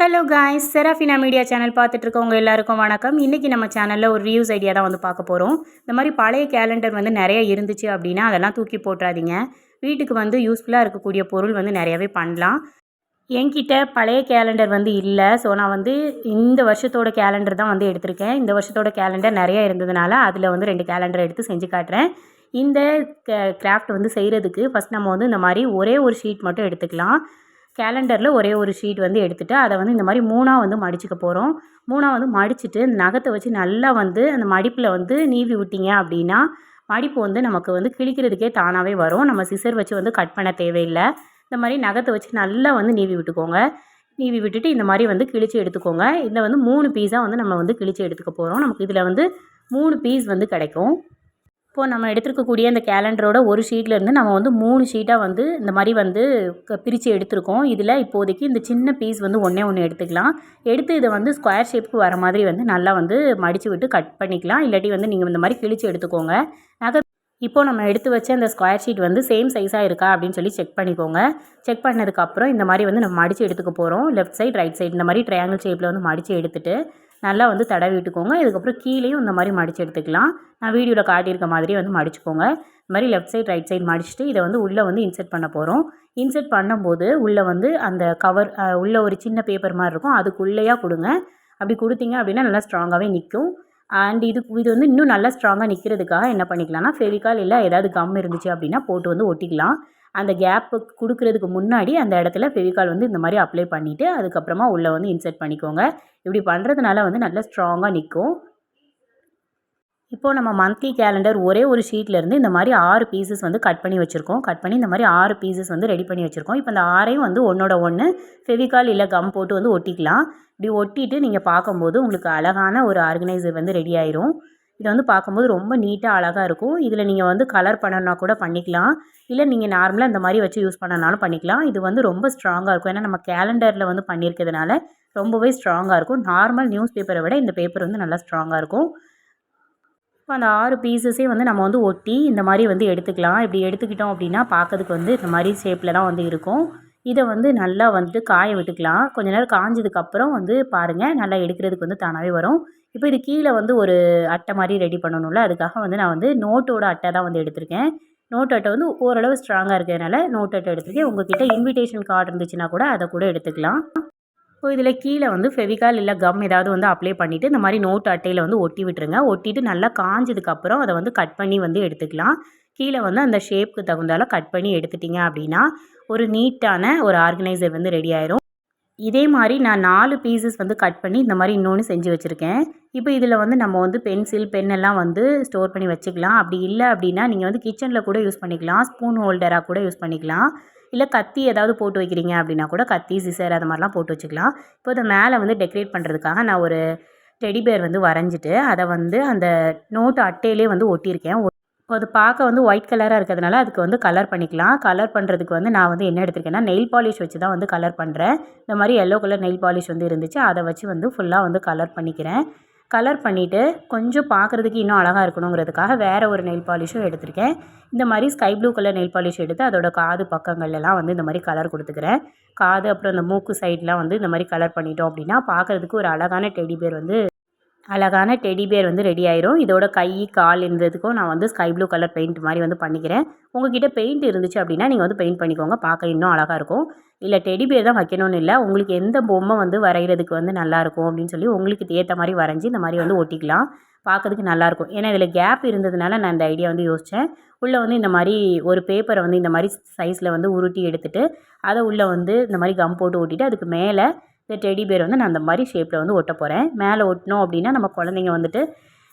Hello guys Serafina media channel பார்த்துட்ருக்கவங்க எல்லாருக்கும் வணக்கம். இன்றைக்கி நம்ம சேனலில் ஒரு ரிவ்யூஸ் ஐடியா தான் வந்து பார்க்க போகிறோம் இந்த மாதிரி பழைய கேலண்டர் வந்து நிறைய இருந்துச்சு அப்படின்னா அதெல்லாம் தூக்கி போட்டுறாதீங்க. வீட்டுக்கு வந்து யூஸ்ஃபுல்லாக இருக்கக்கூடிய பொருள் வந்து நிறையவே பண்ணலாம். என்கிட்ட பழைய கேலண்டர் வந்து இல்லை. ஸோ நான் வந்து இந்த வருஷத்தோட கேலண்டர் தான் வந்து எடுத்திருக்கேன். இந்த வருஷத்தோட கேலண்டர் நிறைய இருந்ததுனால அதில் வந்து ரெண்டு கேலண்டர் எடுத்து செஞ்சு காட்டுறேன். இந்த கிராஃப்ட் வந்து செய்கிறதுக்கு ஃபஸ்ட் நம்ம வந்து இந்த மாதிரி ஒரே ஒரு ஷீட் மட்டும் எடுத்துக்கலாம். கேலண்டரில் ஒரே ஒரு ஷீட் வந்து எடுத்துகிட்டு அதை வந்து இந்த மாதிரி மூணாக வந்து மடிச்சுக்க போகிறோம் மூணாக வந்து மடிச்சுட்டு இந்த நகத்தை வச்சு நல்லா வந்து அந்த மடிப்பில் வந்து நீவி விட்டீங்க அப்படின்னா மடிப்பு வந்து நமக்கு வந்து கிழிக்கிறதுக்கே தானாகவே வரும். நம்ம சிசர் வச்சு வந்து கட் பண்ண தேவையில்லை. இந்த மாதிரி நகத்தை வச்சு நல்லா வந்து நீவி விட்டுக்கோங்க. நீவி விட்டுட்டு இந்த மாதிரி வந்து கிழிச்சு எடுத்துக்கோங்க. இதில் வந்து மூணு பீஸாக வந்து நம்ம வந்து கிழிச்சு எடுத்துக்க போகிறோம் நமக்கு இதில் வந்து மூணு பீஸ் வந்து கிடைக்கும். இப்போது நம்ம எடுத்துருக்கக்கூடிய இந்த கேலண்டரோட ஒரு ஷீட்லேருந்து நம்ம வந்து மூணு ஷீட்டாக வந்து இந்த மாதிரி வந்து பிரித்து எடுத்திருக்கோம். இதில் இப்போதைக்கு இந்த சின்ன பீஸ் வந்து ஒன்றே ஒன்று எடுத்துக்கலாம். எடுத்து இதை வந்து ஸ்கொயர் ஷேப்புக்கு வர மாதிரி வந்து நல்லா வந்து மடித்து விட்டு கட் பண்ணிக்கலாம். இல்லாட்டி வந்து நீங்கள் இந்த மாதிரி கிழிச்சு எடுத்துக்கோங்க. நகை இப்போ நம்ம எடுத்து வச்ச அந்த ஸ்கொயர் ஷீட் வந்து சேம் சைஸாக இருக்கா அப்படின்னு சொல்லி செக் பண்ணிக்கோங்க. செக் பண்ணதுக்கப்புறம் இந்த மாதிரி வந்து நம்ம மடித்து எடுத்துக்க போகிறோம் லெஃப்ட் சைட் ரைட் சைடு இந்த மாதிரி ட்ரையாங்கிள் ஷேப்பில் வந்து மடித்து எடுத்துகிட்டு நல்லா வந்து தடவி விட்டுக்கோங்க. இதுக்கப்புறம் கீழேயும் இந்த மாதிரி மடித்து எடுத்துக்கலாம். நான் வீடியோவில் காட்டியிருக்க மாதிரி வந்து மடிச்சுக்கோங்க. இந்த மாதிரி லெஃப்ட் சைட் ரைட் சைட் மடிச்சுட்டு இதை வந்து உள்ளே வந்து இன்செர்ட் பண்ண போகிறோம் இன்செர்ட் பண்ணும்போது உள்ளே வந்து அந்த கவர் உள்ளே ஒரு சின்ன பேப்பர் மாதிரி இருக்கும். அதுக்குள்ளேயாக கொடுங்க. அப்படி கொடுத்தீங்க அப்படின்னா நல்லா ஸ்ட்ராங்காகவே நிற்கும் அண்ட் இது இது வந்து இன்னும் நல்லா ஸ்ட்ராங்காக நிற்கிறதுக்காக என்ன பண்ணிக்கலாம்னா ஃபெவிகால் இல்லை ஏதாவது கம் இருந்துச்சு அப்படின்னா போட்டு வந்து ஒட்டிக்கலாம். அந்த கேப்பு கொடுக்குறதுக்கு முன்னாடி அந்த இடத்துல ஃபெவிகால் வந்து இந்த மாதிரி அப்ளை பண்ணிவிட்டு அதுக்கப்புறமா உள்ளே வந்து இன்செர்ட் பண்ணிக்கோங்க. இப்படி பண்ணுறதுனால வந்து நல்லா ஸ்ட்ராங்காக நிற்கும் இப்போது நம்ம மந்த்லி கேலண்டர் ஒரே ஒரு ஷீட்லேருந்து இந்த மாதிரி ஆறு பீசஸ் வந்து கட் பண்ணி வச்சுருக்கோம். கட் பண்ணி இந்த மாதிரி ஆறு பீசஸ் வந்து ரெடி பண்ணி வச்சுருக்கோம். இப்போ இந்த ஆறையும் வந்து ஒன்றோட ஒன்று ஃபெவிகால் இல்லை கம் போட்டு வந்து ஒட்டிக்கலாம். இப்படி ஒட்டிட்டு நீங்கள் பார்க்கும்போது உங்களுக்கு அழகான ஒரு ஆர்கனைசர் வந்து ரெடி ஆயிரும். இதை வந்து பார்க்கும்போது ரொம்ப நீட்டாக அழகாக இருக்கும். இதில் நீங்கள் வந்து கலர் பண்ணணும்னா கூட பண்ணிக்கலாம். இல்லை நீங்கள் நார்மலாக இந்த மாதிரி வச்சு யூஸ் பண்ணனாலும் பண்ணிக்கலாம். இது வந்து ரொம்ப ஸ்ட்ராங்காக இருக்கும். ஏன்னா நம்ம கேலண்டரில் வந்து பண்ணியிருக்கிறதுனால ரொம்பவே ஸ்ட்ராங்காக இருக்கும். நார்மல் நியூஸ் பேப்பரை விட இந்த பேப்பர் வந்து நல்லா ஸ்ட்ராங்காக இருக்கும். இப்போ அந்த ஆறு பீசஸே வந்து நம்ம வந்து ஒட்டி இந்த மாதிரி வந்து எடுத்துக்கலாம். இப்படி எடுத்துக்கிட்டோம் அப்படின்னா பார்க்கறதுக்கு வந்து இந்த மாதிரி ஷேப்பில் தான் வந்து இருக்கும். இதை வந்து நல்லா வந்துட்டு காய விட்டுக்கலாம். கொஞ்ச நேரம் காஞ்சதுக்கப்புறம் வந்து பாருங்கள் நல்லா எடுக்கிறதுக்கு வந்து தானாகவே வரும். இப்போ இது கீழே வந்து ஒரு அட்டை மாதிரி ரெடி பண்ணணும்ல. அதுக்காக வந்து நான் வந்து நோட்டோட அட்டை தான் வந்து எடுத்திருக்கேன். நோட் அட்டை வந்து ஓரளவு ஸ்ட்ராங்காக இருக்கிறதுனால நோட் அட்டை எடுத்துருக்கேன். உங்ககிட்ட இன்விடேஷன் கார்டு இருந்துச்சுன்னா கூட அதை கூட எடுத்துக்கலாம். இப்போ இதில் கீழே வந்து ஃபெவிகால் இல்லை கம் ஏதாவது வந்து அப்ளை பண்ணிவிட்டு இந்த மாதிரி நோட் அட்டையில் வந்து ஒட்டி விட்டுருங்க. ஒட்டிட்டு நல்லா காஞ்சதுக்கப்புறம் அதை வந்து கட் பண்ணி வந்து எடுத்துக்கலாம். கீழே வந்து அந்த ஷேப்புக்கு தகுந்தால கட் பண்ணி எடுத்துட்டிங்க அப்படின்னா ஒரு நீட்டான ஒரு ஆர்கனைசர் வந்து ரெடி ஆயிரும். இதே மாதிரி நான் நாலு பீசஸ் வந்து கட் பண்ணி இந்த மாதிரி இன்னொன்று செஞ்சு வச்சுருக்கேன். இப்போ இதில் வந்து நம்ம வந்து பென்சில் பென் எல்லாம் வந்து ஸ்டோர் பண்ணி வச்சுக்கலாம். அப்படி இல்லை அப்படின்னா நீங்கள் வந்து கிச்சனில் கூட யூஸ் பண்ணிக்கலாம். ஸ்பூன் ஹோல்டராக கூட யூஸ் பண்ணிக்கலாம். இல்லை கத்தி ஏதாவது போட்டு வைக்கிறீங்க அப்படின்னா கூட கத்தி சிசர் அது மாதிரிலாம் போட்டு வச்சுக்கலாம். இப்போ இதை மேலே வந்து டெக்கரேட் பண்ணுறதுக்காக நான் ஒரு டெடி பேர் வந்து வரைஞ்சிட்டு அதை வந்து அந்த நோட்டு அட்டையிலே வந்து ஒட்டியிருக்கேன். அது பார்க்க வந்து ஒயிட் கலராக இருக்கிறதுனால அதுக்கு வந்து கலர் பண்ணிக்கலாம். கலர் பண்ணுறதுக்கு வந்து நான் வந்து என்ன எடுத்திருக்கேன்னா நெயில் பாலிஷ் வச்சு தான் வந்து கலர் பண்ணுறேன் இந்த மாதிரி எல்லோ கலர் நெயில் பாலிஷ் வந்து இருந்துச்சு. அதை வச்சு வந்து ஃபுல்லாக வந்து கலர் பண்ணிக்கிறேன். கலர் பண்ணிவிட்டு கொஞ்சம் பார்க்குறதுக்கு இன்னும் அழகாக இருக்கணுங்கிறதுக்காக வேறு ஒரு நெயில் பாலிஷும் எடுத்திருக்கேன். இந்த மாதிரி sky blue colour nail polish எடுத்து அதோட காது பக்கங்கள்லாம் வந்து இந்த மாதிரி கலர் கொடுத்துக்கிறேன். காது அப்புறம் இந்த மூக்கு சைட்லாம் வந்து இந்த மாதிரி கலர் பண்ணிட்டோம் அப்படின்னா பார்க்குறதுக்கு ஒரு அழகான டெடி பேர் வந்து அழகான டெடி பேர் வந்து ரெடி ஆயிரும். இதோட கை கால் இருந்ததுக்கும் நான் வந்து ஸ்கை ப்ளூ கலர் பெயிண்ட் மாதிரி வந்து பண்ணிக்கிறேன். உங்ககிட்ட பெயிண்ட் இருந்துச்சு அப்படின்னா நீங்கள் வந்து பெயிண்ட் பண்ணிக்கோங்க. பார்க்க இன்னும் அழகாக இருக்கும். இல்லை டெடி பேர் தான் வைக்கணும்னு இல்லை. உங்களுக்கு எந்த பொம்மை வந்து வரைகிறதுக்கு வந்து நல்லாயிருக்கும் அப்படின்னு சொல்லி உங்களுக்கு ஏற்ற மாதிரி வரைஞ்சி இந்த மாதிரி வந்து ஒட்டிக்கலாம். பார்க்கறதுக்கு நல்லாயிருக்கும் ஏன்னா இதில் கேப் இருந்ததுனால நான் இந்த ஐடியா வந்து யோசித்தேன் உள்ளே வந்து இந்த மாதிரி ஒரு பேப்பரை வந்து இந்த மாதிரி சைஸில் வந்து உருட்டி எடுத்துகிட்டு அதை உள்ளே வந்து இந்த மாதிரி கம் போட்டு ஓட்டிட்டு அதுக்கு மேலே இந்த டெடி பேர் வந்து நான் அந்த மாதிரி ஷேப்பில் வந்து ஒட்ட போகிறேன் மேலே ஒட்டினோம் அப்படின்னா நம்ம குழந்தைங்க வந்துட்டு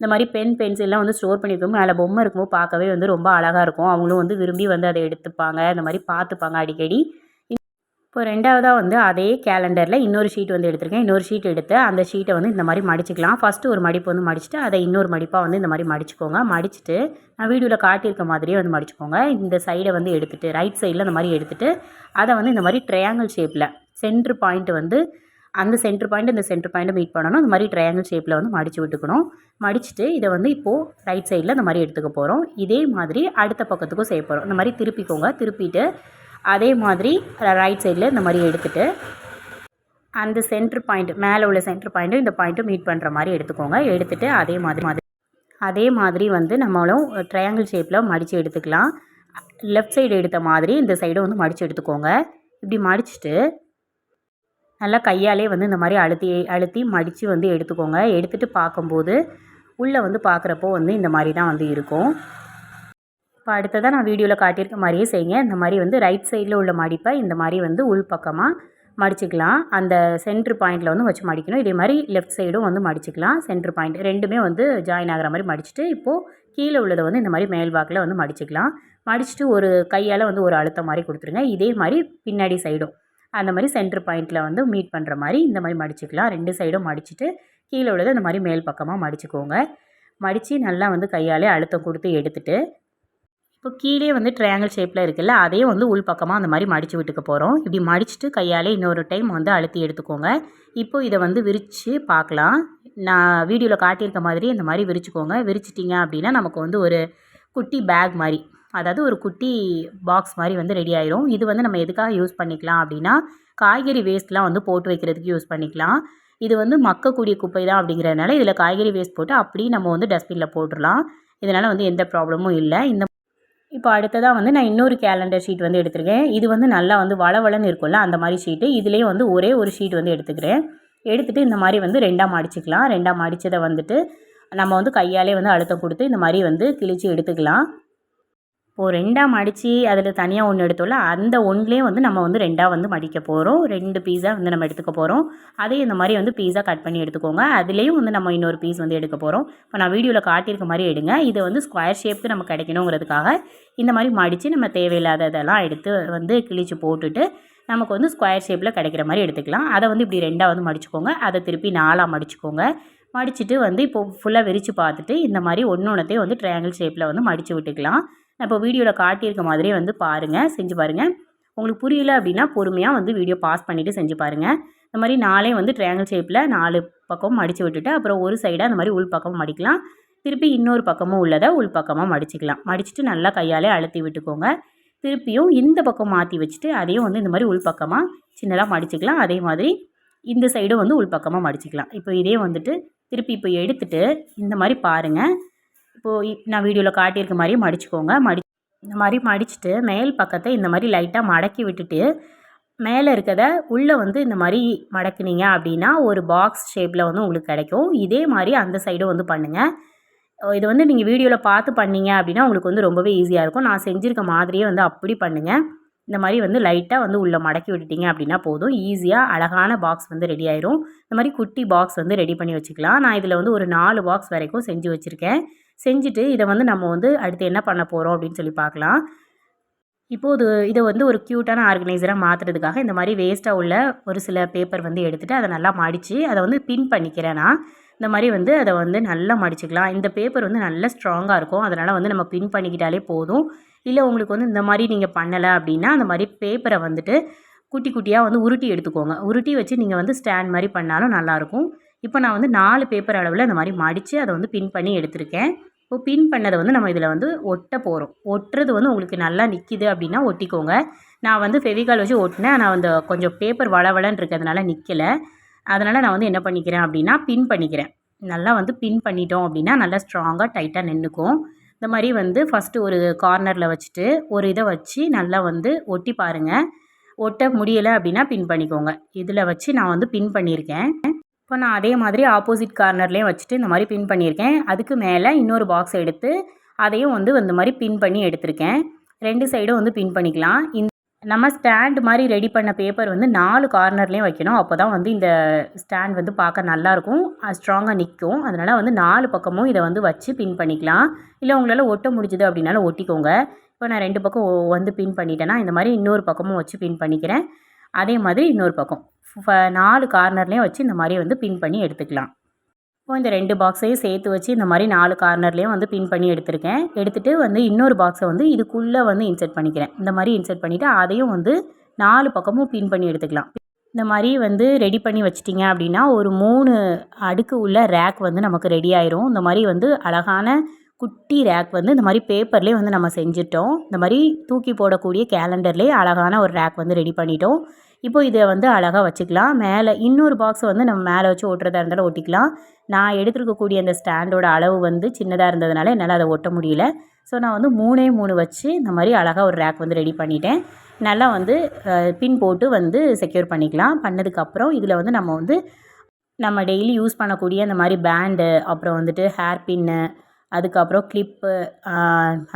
இந்த மாதிரி பென் பென்சில்லாம் வந்து ஸ்டோர் பண்ணியிருக்கோம் மேலே பொம்மை இருக்கும்போது பார்க்கவே வந்து ரொம்ப அழகாக இருக்கும். அவங்களும் வந்து விரும்பி வந்து அதை எடுத்துப்பாங்க. இந்த மாதிரி பார்த்துப்பாங்க அடிக்கடி. இப்போ ரெண்டாவதாக வந்து அதே கேலண்டரில் இன்னொரு ஷீட் வந்து எடுத்திருக்கேன். இன்னொரு ஷீட் எடுத்து அந்த ஷீட்டை வந்து இந்த மாதிரி மடிச்சிக்கலாம். ஃபஸ்ட்டு ஒரு மடிப்பு வந்து மடிச்சுட்டு அதை இன்னொரு மடிப்பாக வந்து இந்த மாதிரி மடிச்சுக்கோங்க. மடிச்சுட்டு நான் வீடியோவில் காட்டியிருக்க மாதிரியே வந்து மடிச்சுக்கோங்க. இந்த சைடை வந்து எடுத்துகிட்டு ரைட் சைடில் இந்த மாதிரி எடுத்துகிட்டு அதை வந்து இந்த மாதிரி ட்ரையாங்கிள் ஷேப்பில் சென்ட்ரு பாயிண்ட் வந்து அந்த சென்ட்ரு பாயிண்ட் இந்த சென்ட்ரு பாயிண்ட்டை மீட் பண்ணணும். இந்த மாதிரி ட்ரையாங்கிள் ஷேப்பில் வந்து மடித்து விட்டுக்கணும். மடிச்சுட்டு இதை வந்து இப்போது ரைட் சைடில் இந்த மாதிரி எடுத்துக்க போகிறோம் இதே மாதிரி அடுத்த பக்கத்துக்கும் செய்ய போகிறோம் இந்த மாதிரி திருப்பிக்கோங்க. திருப்பிட்டு அதே மாதிரி ரைட் சைடில் இந்த மாதிரி எடுத்துகிட்டு அந்த சென்டர் பாயிண்ட் மேலே உள்ள சென்டர் பாயிண்ட்டும் இந்த பாயிண்ட்டும் மீட் பண்ணுற மாதிரி எடுத்துக்கோங்க. எடுத்துகிட்டு அதே மாதிரி மாதிரி. அதே மாதிரி வந்து நம்மளும் ட்ரையாங்கிள் ஷேப்பில் மடித்து எடுத்துக்கலாம். லெஃப்ட் சைடு எடுத்த மாதிரி இந்த சைடும் வந்து மடித்து எடுத்துக்கோங்க. இப்படி மடிச்சுட்டு நல்லா கையாலே வந்து இந்த மாதிரி அழுத்தி அழுத்தி மடித்து வந்து எடுத்துக்கோங்க. எடுத்துகிட்டு பார்க்கும்போது உள்ளே வந்து பார்க்குறப்போ வந்து இந்த மாதிரி தான் வந்து இருக்கும். இப்போ அடுத்ததாக நான் வீடியோவில் காட்டியிருக்க மாதிரியே செய்யுங்க. இந்த மாதிரி வந்து ரைட் சைடில் உள்ள மடிப்பை இந்த மாதிரி வந்து உள் பக்கமாக மடிச்சுக்கலாம். அந்த சென்ட்ரு பாயிண்டில் வந்து வச்சு மடிக்கணும். இதே மாதிரி லெஃப்ட் சைடும் வந்து மடிச்சுக்கலாம். சென்ட்ரு பாயிண்ட் ரெண்டுமே வந்து ஜாயின் ஆகிற மாதிரி மடிச்சுட்டு இப்போது கீழே உள்ளதை வந்து இந்த மாதிரி மேல் வாக்கில் வந்து மடிச்சுக்கலாம். மடிச்சுட்டு ஒரு கையால் வந்து ஒரு அழுத்தம் மாதிரி கொடுத்துருங்க. இதே மாதிரி பின்னாடி சைடும் அந்த மாதிரி சென்ட்ரு பாயிண்ட்டில் வந்து மீட் பண்ணுற மாதிரி இந்த மாதிரி மடிச்சுக்கலாம். ரெண்டு சைடும் மடிச்சுட்டு கீழே உள்ளது இந்த மாதிரி மேல் பக்கமாக மடிச்சுக்கோங்க. மடித்து நல்லா வந்து கையாலே அழுத்தம் கொடுத்து எடுத்துகிட்டு இப்போ கீழே வந்து ட்ரையாங்கிள் ஷேப்பில் இருக்குல்ல அதையும் வந்து உள் பக்கமாக அந்த மாதிரி மடித்து விட்டுக்க போகிறோம் இப்படி மடிச்சுட்டு கையாலே இன்னொரு டைம் வந்து அழுத்தி எடுத்துக்கோங்க. இப்போ இதை வந்து விரித்து பார்க்கலாம். நான் வீடியோவில் காட்டியிருக்க மாதிரி இந்த மாதிரி விரிச்சுக்கோங்க. விரிச்சிட்டிங்க அப்படின்னா நமக்கு வந்து ஒரு குட்டி பேக் மாதிரி. அதாவது ஒரு குட்டி பாக்ஸ் மாதிரி வந்து ரெடி ஆயிரும். இது வந்து நம்ம எதுக்காக யூஸ் பண்ணிக்கலாம் அப்படின்னா காய்கறி வேஸ்ட்லாம் வந்து போட்டு வைக்கிறதுக்கு யூஸ் பண்ணிக்கலாம். இது வந்து மக்கக்கூடிய குப்பை தான் அப்படிங்கிறதுனால இதில் காய்கறி வேஸ்ட் போட்டு அப்படியே நம்ம வந்து டஸ்ட்பினில் போட்டுடலாம் இதனால் வந்து எந்த ப்ராப்ளமும் இல்லை. இந்த இப்போ அடுத்ததாக வந்து நான் இன்னொரு கேலண்டர் ஷீட் வந்து எடுத்திருக்கேன். இது வந்து நல்லா வந்து வளவளன்னு இருக்கும்ல அந்த மாதிரி ஷீட்டு இதுலேயே வந்து ஒரே ஒரு ஷீட் வந்து எடுத்துக்கிறேன். எடுத்துகிட்டு இந்த மாதிரி வந்து ரெண்டாக மடிச்சுக்கலாம் ரெண்டாக மடித்ததை வந்துட்டு நம்ம வந்து கையாலே வந்து அழுத்தம் கொடுத்து இந்த மாதிரி வந்து கிழிச்சு எடுத்துக்கலாம். இப்போது ரெண்டாக மடித்து அதில் தனியாக ஒன்று எடுத்தோம்ல அந்த ஒன்றுலேயே வந்து நம்ம வந்து ரெண்டாக வந்து மடிக்க போகிறோம் ரெண்டு பீஸாக வந்து நம்ம எடுத்துக்க போகிறோம் அதே இந்த மாதிரி வந்து பீஸாக கட் பண்ணி எடுத்துக்கோங்க. அதுலேயும் வந்து நம்ம இன்னொரு பீஸ் வந்து எடுக்க போகிறோம் இப்போ நான் வீடியோவில் காட்டியிருக்க மாதிரி எடுங்க. இதை வந்து ஸ்கொயர் ஷேப்புக்கு நம்ம கிடைக்கணுங்கிறதுக்காக இந்த மாதிரி மடித்து நம்ம தேவையில்லாததெல்லாம் எடுத்து வந்து கிழிச்சு போட்டுட்டு நமக்கு வந்து ஸ்கொயர் ஷேப்பில் கிடைக்கிற மாதிரி எடுத்துக்கலாம். அதை வந்து இப்படி ரெண்டாக வந்து மடிச்சுக்கோங்க. அதை திருப்பி நாலாக மடிச்சுக்கோங்க. மடிச்சுட்டு வந்து இப்போ ஃபுல்லாக விரித்து பார்த்துட்டு இந்த மாதிரி ஒன்று ஒன்றத்தையும் வந்து ட்ரையாங்கிள் ஷேப்பில் வந்து மடித்து விட்டுக்கலாம். நான் இப்போ வீடியோவில் காட்டியிருக்க மாதிரியே வந்து பாருங்கள் செஞ்சு பாருங்கள் உங்களுக்கு புரியல அப்படின்னா பொறுமையாக வந்து வீடியோ பாஸ் பண்ணிவிட்டு செஞ்சு பாருங்கள் இந்த மாதிரி நாளே வந்து ட்ரையாங்கிள் ஷேப்பில் நாலு பக்கம் மடித்து விட்டுட்டு அப்புறம் ஒரு சைடாக அந்த மாதிரி உள் பக்கமும் மடிக்கலாம். திருப்பி இன்னொரு பக்கமும் உள்ளதை உள் பக்கமாக மடிச்சிக்கலாம். மடிச்சுட்டு நல்லா கையாலே அழுத்தி விட்டுக்கோங்க. திருப்பியும் இந்த பக்கம் மாற்றி வச்சுட்டு அதையும் வந்து இந்த மாதிரி உள் பக்கமாக சின்னதாக மடிச்சுக்கலாம். அதே மாதிரி இந்த சைடும் வந்து உள் பக்கமாக மடிச்சிக்கலாம். இப்போ இதே வந்துட்டு திருப்பி இப்போ எடுத்துகிட்டு இந்த மாதிரி பாருங்கள் இப்போது நான் வீடியோவில் காட்டியிருக்க மாதிரி மடிச்சுக்கோங்க. மடி இந்த மாதிரி மடிச்சுட்டு மேல் பக்கத்தை இந்த மாதிரி லைட்டாக மடக்கி விட்டுட்டு மேலே இருக்கிறத உள்ளே வந்து இந்த மாதிரி மடக்குனீங்க அப்படின்னா ஒரு பாக்ஸ் ஷேப்பில் வந்து உங்களுக்கு கிடைக்கும். இதே மாதிரி அந்த சைடும் வந்து பண்ணுங்கள் இது வந்து நீங்கள் வீடியோவில் பார்த்து பண்ணீங்க அப்படின்னா உங்களுக்கு வந்து ரொம்பவே ஈஸியாக இருக்கும். நான் செஞ்சுருக்க மாதிரியே வந்து அப்படி பண்ணுங்கள் இந்த மாதிரி வந்து லைட்டாக வந்து உள்ளே மடக்கி விட்டுட்டீங்க அப்படின்னா போதும். ஈஸியாக அழகான பாக்ஸ் வந்து ரெடி ஆயிரும். இந்த மாதிரி குட்டி பாக்ஸ் வந்து ரெடி பண்ணி வச்சுக்கலாம். நான் இதில் வந்து ஒரு நாலு பாக்ஸ் வரைக்கும் செஞ்சு வச்சுருக்கேன். செஞ்சுட்டு இதை வந்து நம்ம வந்து அடுத்து என்ன பண்ண போகிறோம் அப்படின்னு சொல்லி பார்க்கலாம். இப்போது இதை வந்து ஒரு க்யூட்டான ஆர்கனைசராக மாற்றுறதுக்காக இந்த மாதிரி வேஸ்ட்டாக உள்ள ஒரு சில பேப்பர் வந்து எடுத்துகிட்டு அதை நல்லா மடித்து அதை வந்து பின் பண்ணிக்கிறேன் நான். இந்த மாதிரி வந்து அதை வந்து நல்லா மடிச்சுக்கலாம். இந்த பேப்பர் வந்து நல்லா ஸ்ட்ராங்காக இருக்கும். அதனால் வந்து நம்ம பின் பண்ணிக்கிட்டாலே போதும். இல்லை உங்களுக்கு வந்து இந்த மாதிரி நீங்கள் பண்ணலை அப்படின்னா அந்த மாதிரி பேப்பரை வந்துட்டு குட்டி குட்டியாக வந்து உருட்டி எடுத்துக்கோங்க. உருட்டி வச்சு நீங்கள் வந்து ஸ்டாண்ட் மாதிரி பண்ணாலும் நல்லாயிருக்கும் இப்போ நான் வந்து நாலு பேப்பர் அளவில் இந்த மாதிரி மடித்து அதை வந்து பின் பண்ணி எடுத்திருக்கேன். இப்போ பின் பண்ணதை வந்து நம்ம இதில் வந்து ஒட்ட போகிறோம். ஒட்டுறது வந்து உங்களுக்கு நல்லா நிற்கிது அப்படின்னா ஒட்டிக்கோங்க. நான் வந்து ஃபெவிகால் வச்சு ஒட்டினேன். நான் அந்த கொஞ்சம் பேப்பர் வளவலன்னு இருக்கிறதுனால நிற்கலை அதனால் நான் வந்து என்ன பண்ணிக்கிறேன் அப்படின்னா பின் பண்ணிக்கிறேன். நல்லா வந்து பின் பண்ணிட்டோம் அப்படின்னா நல்லா ஸ்ட்ராங்காக டைட்டாக நின்றுக்கும். இந்த மாதிரி வந்து ஃபஸ்ட்டு ஒரு கார்னரில் வச்சுட்டு ஒரு இதை வச்சு நல்லா வந்து ஒட்டி பாருங்கள் ஒட்ட முடியலை அப்படின்னா பின் பண்ணிக்கோங்க. இதில் வச்சு நான் வந்து பின் பண்ணியிருக்கேன். இப்போ நான் அதே மாதிரி ஆப்போசிட் கார்னர்லேயும் வச்சுட்டு இந்த மாதிரி பின் பண்ணியிருக்கேன். அதுக்கு மேலே இன்னொரு பாக்ஸ் எடுத்து அதையும் வந்து இந்த மாதிரி பின் பண்ணி எடுத்திருக்கேன். ரெண்டு சைடும் வந்து பின் பண்ணிக்கலாம். இந்த நம்ம ஸ்டாண்ட் மாதிரி ரெடி பண்ண பேப்பர் வந்து நாலு கார்னர்லேயும் வைக்கணும். அப்போ தான் வந்து இந்த ஸ்டாண்ட் வந்து பார்க்க நல்லாயிருக்கும். ஸ்ட்ராங்காக நிற்கும். அதனால் வந்து நாலு பக்கமும் இதை வந்து வச்சு பின் பண்ணிக்கலாம். இல்லை உங்களால் ஒட்ட முடிஞ்சுது அப்படின்னாலும் ஒட்டிக்கோங்க. இப்போ நான் ரெண்டு பக்கம் வந்து பின் பண்ணிட்டேன்னா இந்த மாதிரி இன்னொரு பக்கமும் வச்சு பின் பண்ணிக்கிறேன். அதே மாதிரி இன்னொரு பக்கம். நாலு கார்னர்லேயும் வச்சு இந்த மாதிரி வந்து பின் பண்ணி எடுத்துக்கலாம். இப்போ இந்த ரெண்டு பாக்ஸையும் சேர்த்து வச்சு இந்த மாதிரி நாலு கார்னர்லேயும் வந்து பின் பண்ணி எடுத்திருக்கேன். எடுத்துகிட்டு வந்து இன்னொரு பாக்ஸை வந்து இதுக்குள்ளே வந்து இன்சர்ட் பண்ணிக்கிறேன். இந்த மாதிரி இன்சர்ட் பண்ணிவிட்டு அதையும் வந்து நாலு பக்கமும் பின் பண்ணி எடுத்துக்கலாம். இந்த மாதிரி வந்து ரெடி பண்ணி வச்சிட்டிங்க அப்படின்னா ஒரு மூணு அடுக்கு உள்ள ரேக் வந்து நமக்கு ரெடி ஆயிரும். இந்த மாதிரி வந்து அழகான குட்டி ரேக் வந்து இந்த மாதிரி பேப்பர்லேயே வந்து நம்ம செஞ்சிட்டோம். இந்த மாதிரி தூக்கி போடக்கூடிய கேலண்டர்லேயே அழகான ஒரு ரேக் வந்து ரெடி பண்ணிட்டோம். இப்போ இதை வந்து அழகாக வச்சுக்கலாம். மேலே இன்னொரு பாக்ஸை வந்து நம்ம மேலே வச்சு ஒட்டுறதா இருந்தாலும் ஒட்டிக்கலாம். நான் எடுத்துருக்கக்கூடிய அந்த ஸ்டாண்டோட அளவு வந்து சின்னதாக இருந்ததுனால என்னால் அதை ஒட்ட முடியல. ஸோ நான் வந்து மூணே மூணு வச்சு இந்த மாதிரி அழகாக ஒரு ரேக் வந்து ரெடி பண்ணிட்டேன். நல்லா வந்து பின் போட்டு வந்து செக்யூர் பண்ணிக்கலாம். பண்ணதுக்கப்புறம் இதில் வந்து நம்ம வந்து நம்ம டெய்லி யூஸ் பண்ணக்கூடிய அந்த மாதிரி பேண்டு அப்புறம் வந்துட்டு ஹேர் பின்னு அதுக்கப்புறம் கிளிப்பு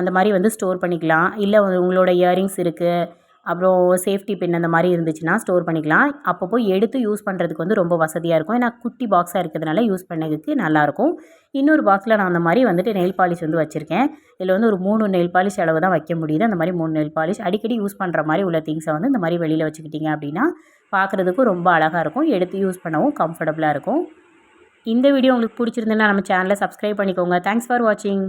அந்த மாதிரி வந்து ஸ்டோர் பண்ணிக்கலாம். இல்லை உங்களோட இயரிங்ஸ் இருக்குது அப்புறம் சேஃப்டி பின் அந்த மாதிரி இருந்துச்சுன்னா ஸ்டோர் பண்ணிக்கலாம். அப்பப்போ எடுத்து யூஸ் பண்ணுறதுக்கு வந்து ரொம்ப வசதியாக இருக்கும். ஏன்னா குட்டி பாக்ஸாக இருக்கிறதுனால யூஸ் பண்ணதுக்கு நல்லாயிருக்கும். இன்னொரு பாக்ஸில் நான் அந்த மாதிரி வந்துட்டு நெயில் பாலிஷ் வந்து வச்சுருக்கேன். இதில் வந்து ஒரு மூணு நெயில் பாலிஷ் அளவு தான் வைக்க முடியுது. அந்த மாதிரி மூணு நெயில் பாலிஷ் அடிக்கடி யூஸ் பண்ணுற மாதிரி உள்ள திங்ஸை வந்து இந்த மாதிரி வெளியில் வச்சுக்கிட்டிங்க அப்படின்னா பார்க்குறதுக்கும் ரொம்ப அழகாக இருக்கும். எடுத்து யூஸ் பண்ணவும் கம்ஃபர்டபுளாக இருக்கும். இந்த வீடியோ உங்களுக்கு பிடிச்சிருந்துன்னா நம்ம சேனலை சப்ஸ்கிரைப் பண்ணிக்கோங்க. தேங்க்ஸ் ஃபார் வாட்சிங்